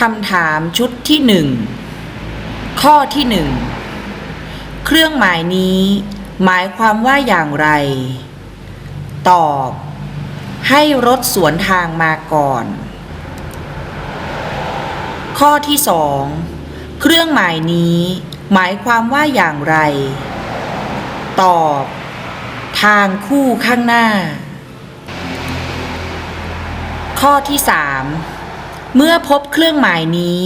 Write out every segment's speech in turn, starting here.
คำถามชุดที่หนึ่งข้อที่หนึ่งเครื่องหมายนี้ หมายความว่าอย่างไร ตอบ ให้รถสวนทางมาก่อน ข้อที่สองเครื่องหมายนี้ หมายความว่าอย่างไร ตอบ ทางคู่ข้างหน้า ข้อที่สาม เมื่อพบเครื่องหมายนี้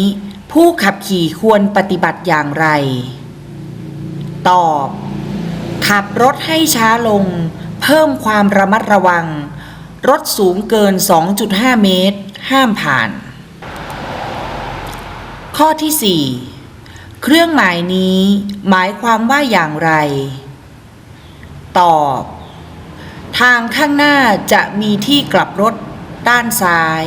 ผู้ขับขี่ควรปฏิบัติอย่างไร ตอบ ขับรถให้ช้าลง เพิ่มความระมัดระวัง รถสูงเกิน 2.5 เมตร ห้ามผ่าน ข้อที่ 4 เครื่องหมายนี้หมายความว่าอย่างไร ตอบ ทางข้างหน้าจะมีที่กลับรถด้านซ้าย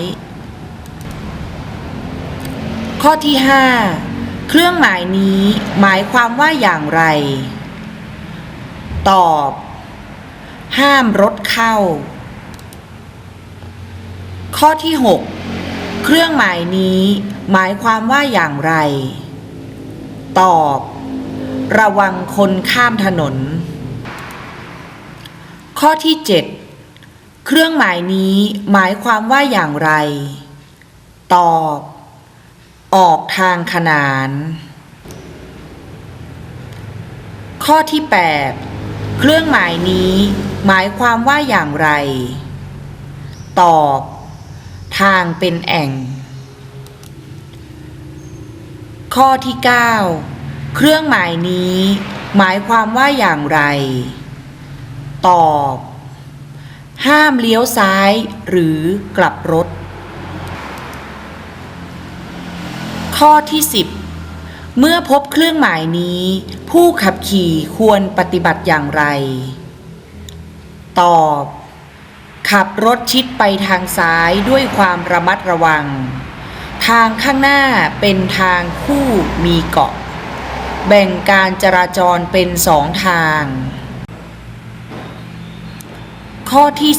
ข้อที่ 5 เครื่องหมายนี้หมายความว่าอย่างไร ตอบ ห้ามรถเข้า ข้อที่ 6 เครื่องหมายนี้หมายความว่าอย่างไร ตอบ ระวังคนข้ามถนน ข้อที่ 7 เครื่องหมายนี้หมายความว่าอย่างไร ตอบ ออกทางขนาน ข้อที่ 8 เครื่องหมายนี้หมายความว่าอย่างไร ตอบ ทางเป็นแอ่ง ข้อที่ 9 เครื่องหมายนี้ หมายความว่าอย่างไร ตอบ ห้ามเลี้ยวซ้ายหรือกลับรถ ข้อที่ 10 เมื่อพบเครื่องหมายนี้ ผู้ขับขี่ควรปฏิบัติอย่างไร ตอบ ขับรถชิดไปทางซ้ายด้วยความระมัดระวัง ทางข้างหน้าเป็นทางคู่มีเกาะ แบ่งการจราจรเป็นสองทาง ข้อที่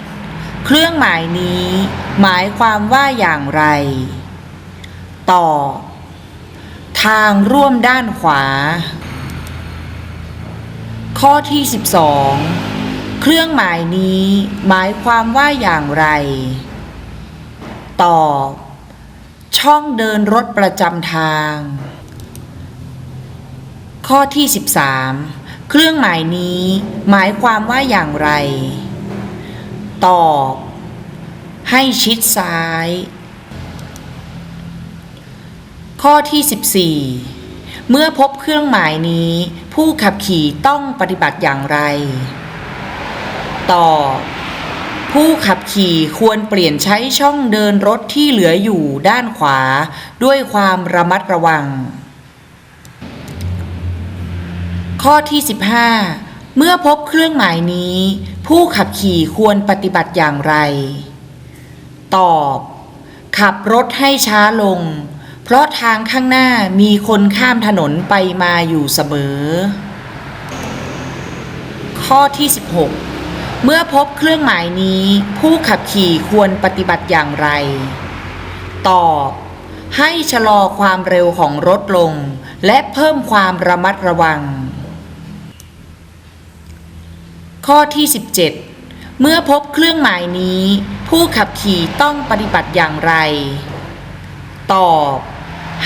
11 เครื่องหมายนี้หมายความว่าอย่างไร ต่อ ทางร่วมด้านขวา ข้อที่ 12 เครื่องหมายนี้หมายความว่าอย่างไร ตอบ ช่องเดินรถประจำทาง ข้อที่ 13 เครื่องหมายนี้หมายความว่าอย่างไร ตอบ ให้ชิดซ้าย ข้อที่ 14 เมื่อพบเครื่องหมายนี้ ผู้ขับขี่ต้องปฏิบัติอย่างไรตอบผู้ขับขี่ควรเปลี่ยนใช้ช่องเดินรถที่เหลืออยู่ด้านขวา ด้วยความระมัดระวัง ข้อที่ 15 เมื่อพบเครื่องหมายนี้ ผู้ขับขี่ควรปฏิบัติอย่างไร ตอบ ขับรถให้ช้าลง เพราะทางข้างหน้ามีคนข้ามถนนไปมาอยู่เสมอ ข้อที่ 16 เมื่อพบเครื่องหมายนี้ ผู้ขับขี่ควรปฏิบัติอย่างไร ตอบ ให้ชะลอความเร็วของรถลง และเพิ่มความระมัดระวัง ข้อที่ 17 เมื่อพบเครื่องหมายนี้ ผู้ขับขี่ต้องปฏิบัติอย่างไร ตอบ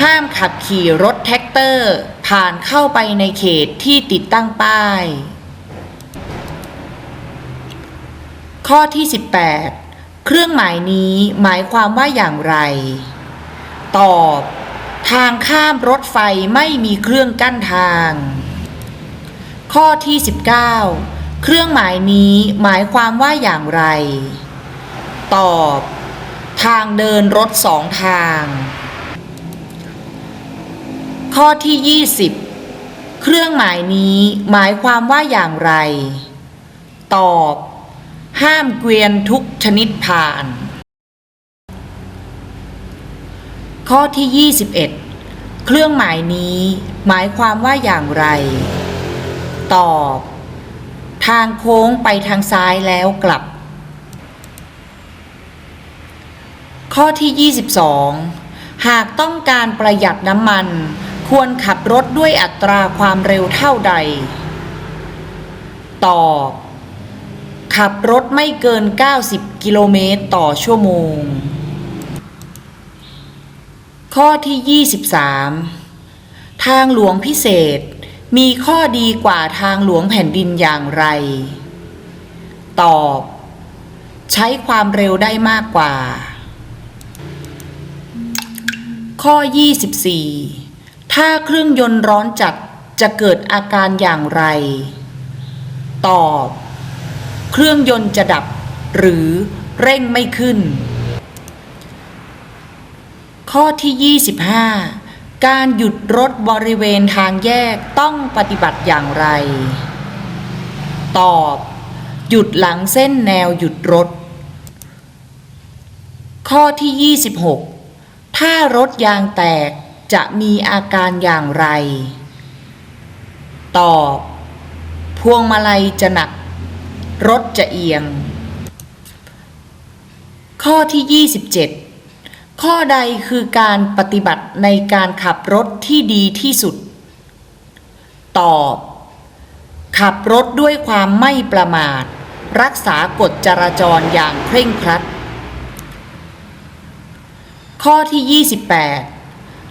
ห้ามขับขี่รถแท็กเตอร์ ผ่านเข้าไปในเขตที่ติดตั้งป้าย ข้อที่ 18 เครื่องหมายนี้หมายความว่าอย่างไร ตอบ ทางข้ามรถไฟไม่มีเครื่องกั้นทาง ข้อที่ 19 เครื่องหมายนี้หมายความว่าอย่างไร ตอบ ทางเดินรถสองทาง ข้อที่ 20 เครื่องหมายนี้หมายความว่าอย่างไร ตอบ ห้ามเกวียนทุกชนิดผ่าน ข้อที่ 21 เครื่องหมายนี้หมายความว่าอย่างไร ตอบ ทางโค้งไปทางซ้ายแล้วกลับ ข้อที่ 22 หากต้องการประหยัดน้ำมัน ควรขับรถด้วยอัตราความเร็วเท่าใด ตอบ ขับรถไม่เกิน 90 กิโลเมตรต่อชั่วโมง ข้อที่ 23 ทางหลวงพิเศษมีข้อดีกว่าทางหลวงแผ่นดินอย่างไร ตอบ ใช้ความเร็วได้มากกว่า ข้อ 24 ถ้าเครื่องยนต์ร้อนจัดจะเกิดอาการอย่างไร ตอบ เครื่องยนต์จะดับ หรือเร่งไม่ขึ้น ข้อที่ 25 การหยุดรถบริเวณทางแยกต้องปฏิบัติอย่างไร ตอบ หยุดหลังเส้นแนวหยุดรถ ข้อที่ 26 ถ้ารถยางแตก จะมีอาการอย่างไร ตอบ พวงมาลัยจะหนัก รถจะเอียง ข้อที่ 27 ข้อใดคือการปฏิบัติในการขับรถที่ดีที่สุด ตอบ ขับรถด้วยความไม่ประมาท รักษากฎจราจรอย่างเคร่งครัด ข้อที่ 28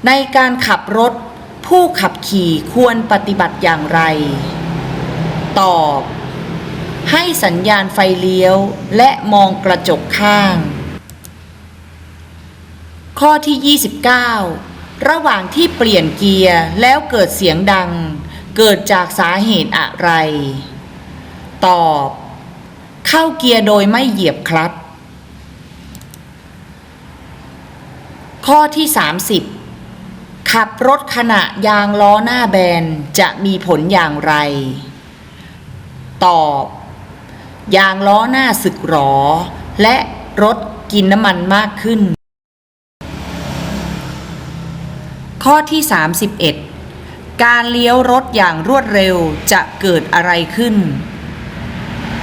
ในการขับรถ ผู้ขับขี่ควรปฏิบัติอย่างไร ตอบ ให้สัญญาณไฟเลี้ยวและมองกระจกข้าง ข้อที่ 29 ระหว่างที่เปลี่ยนเกียร์แล้วเกิดเสียงดัง เกิดจากสาเหตุอะไร ตอบ เข้าเกียร์โดยไม่เหยียบคลัตช์ข้อที่ 30 ขับรถขณะยางล้อหน้าแบนจะมีผลอย่างไร ตอบ ยางล้อหน้าสึกหรอ และรถกินน้ำมันมากขึ้น ข้อที่ 31 การเลี้ยวรถอย่างรวดเร็วจะเกิดอะไรขึ้น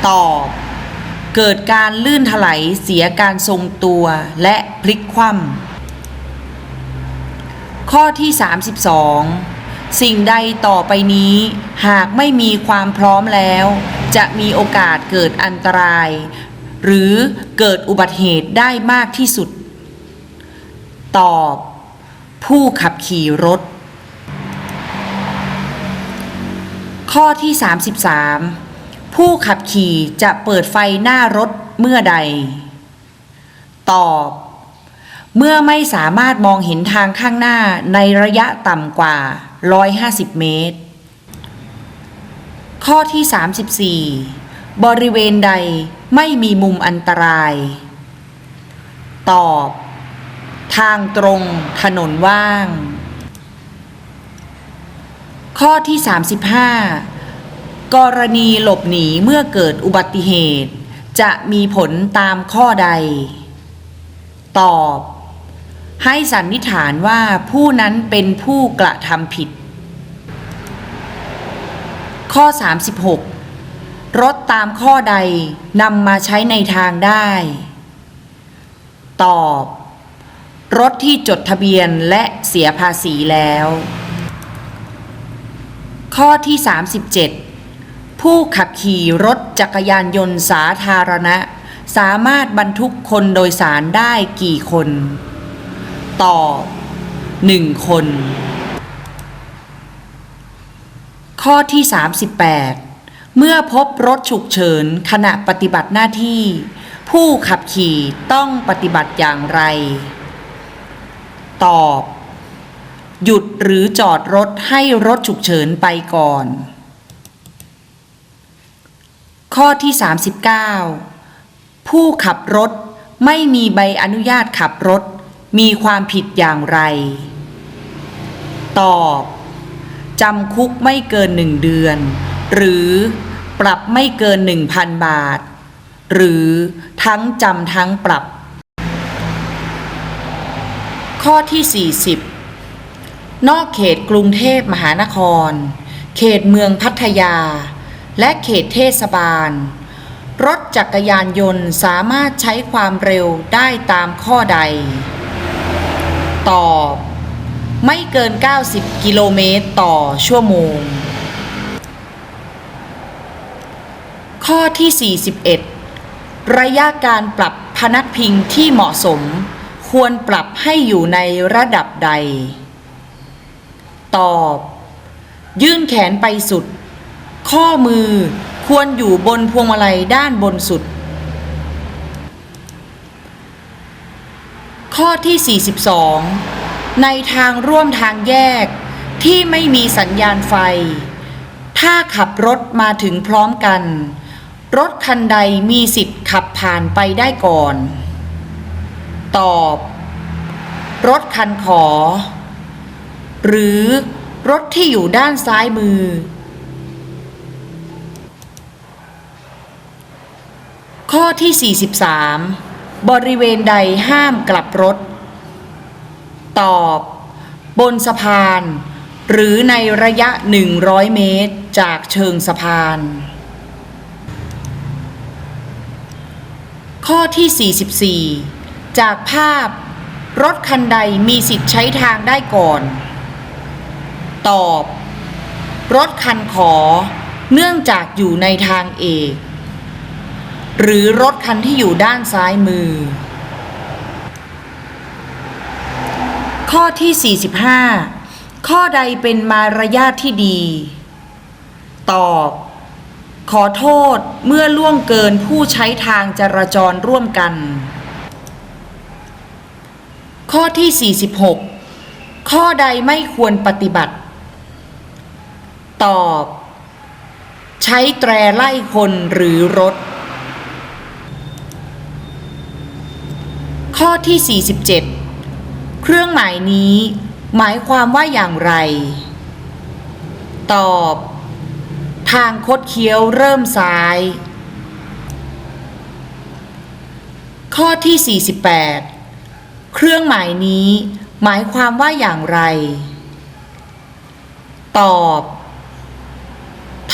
ตอบ เกิดการลื่นถลายเสียการทรงตัวและพลิกคว่ำ ข้อที่ 32 สิ่งใดต่อไปนี้ หากไม่มีความพร้อมแล้ว จะมีโอกาสเกิดอันตราย หรือเกิดอุบัติเหตุได้มากที่สุด ตอบ ผู้ขับขี่รถ ข้อที่ 33 ผู้ขับขี่จะเปิดไฟหน้ารถเมื่อใด ตอบ เมื่อไม่สามารถมองเห็นทางข้างหน้าในระยะต่ำกว่า 150 เมตร ข้อที่ 34 บริเวณใดไม่มีมุมอันตราย ตอบ ทางตรงถนนว่าง ข้อที่ 35 กรณีหลบหนีเมื่อเกิดอุบัติเหตุ จะมีผลตามข้อใด ตอบ ให้สันนิษฐานว่าผู้นั้นเป็นผู้กระทำผิด ข้อ 36 รถตามข้อใดนำมาใช้ในทางได้ ตอบ รถที่จดทะเบียนและเสียภาษีแล้ว ข้อที่ 37 ผู้ขับขี่รถจักรยานยนต์สาธารณะ สามารถบรรทุกคนโดยสารได้กี่คน ตอบ1คน ข้อที่ 38 เมื่อพบรถฉุกเฉินขณะปฏิบัติหน้าที่ ผู้ขับขี่ต้องปฏิบัติอย่างไร ตอบ หยุดหรือจอดรถให้รถฉุกเฉินไปก่อน ข้อที่ 39 ผู้ขับรถไม่มีใบอนุญาตขับรถ มีความผิดอย่างไร ตอบจำคุกไม่เกินหนึ่งเดือน หรือปรับไม่เกินหนึ่งพันบาท หรือทั้งจำทั้งปรับ ข้อที่ 40 นอกเขตกรุงเทพมหานคร เขตเมืองพัทยา และเขตเทศบาล รถจักรยานยนต์สามารถใช้ความเร็วได้ตามข้อใด ตตอบไม่เกิน 90 กิโลเมตรต่อชั่วโมง ข้อที่ 41 ระยะการปรับพนักพิงที่เหมาะสม ควรปรับให้อยู่ในระดับใด ตอบ ยื่นแขนไปสุด ข้อมือควรอยู่บนพวงมาลัยด้านบนสุด ข้อที่ 42 ในทางร่วมทางแยกที่ไม่มีสัญญาณไฟ ถ้าขับรถมาถึงพร้อมกัน รถคันใดมีสิทธิ์ขับผ่านไปได้ก่อน ตอบ รถคันขอ หรือรถที่อยู่ด้านซ้ายมือ ข้อที่ 43 บริเวณใดห้ามกลับรถ ตอบ บนสะพาน หรือในระยะ 100 เมตร จากเชิงสะพาน ข้อที่ 44 จากภาพ รถคันใดมีสิทธิ์ใช้ทางได้ก่อน ตอบ รถคันขอ เนื่องจากอยู่ในทางเอก หรือรถคันที่อยู่ด้านซ้ายมือ ข้อที่ 45 ข้อใดเป็นมารยาทที่ดี ตอบ ขอโทษเมื่อล่วงเกินผู้ใช้ทางจราจรร่วมกัน ข้อที่ 46 ข้อใดไม่ควรปฏิบัติ ตอบ ใช้แตรไล่คนหรือรถ ข้อ ที่ 47 เครื่องหมายนี้ หมายความว่าอย่างไร ตอบ ทางคดเคี้ยวเริ่มซ้าย ข้อที่ 48 เครื่องหมายนี้ หมายความว่าอย่างไร ตอบ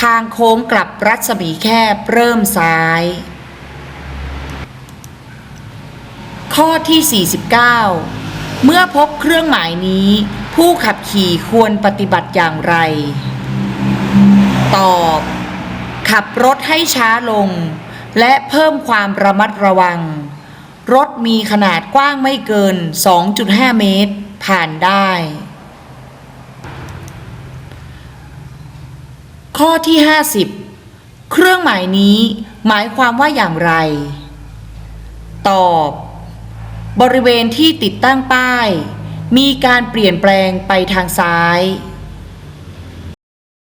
ทางโค้งกลับรัศมีแคบเริ่มซ้าย ข้อที่ 49 เมื่อพบเครื่องหมายนี้ ผู้ขับขี่ควรปฏิบัติอย่างไร ตอบ ขับรถให้ช้าลง และเพิ่มความระมัดระวัง รถมีขนาดกว้างไม่เกิน 2.5 เมตร ผ่านได้ ข้อที่ 50 เครื่องหมายนี้หมายความว่าอย่างไร ตอบ บริเวณที่ติดตั้งป้าย มีการเปลี่ยนแปลงไปทางซ้าย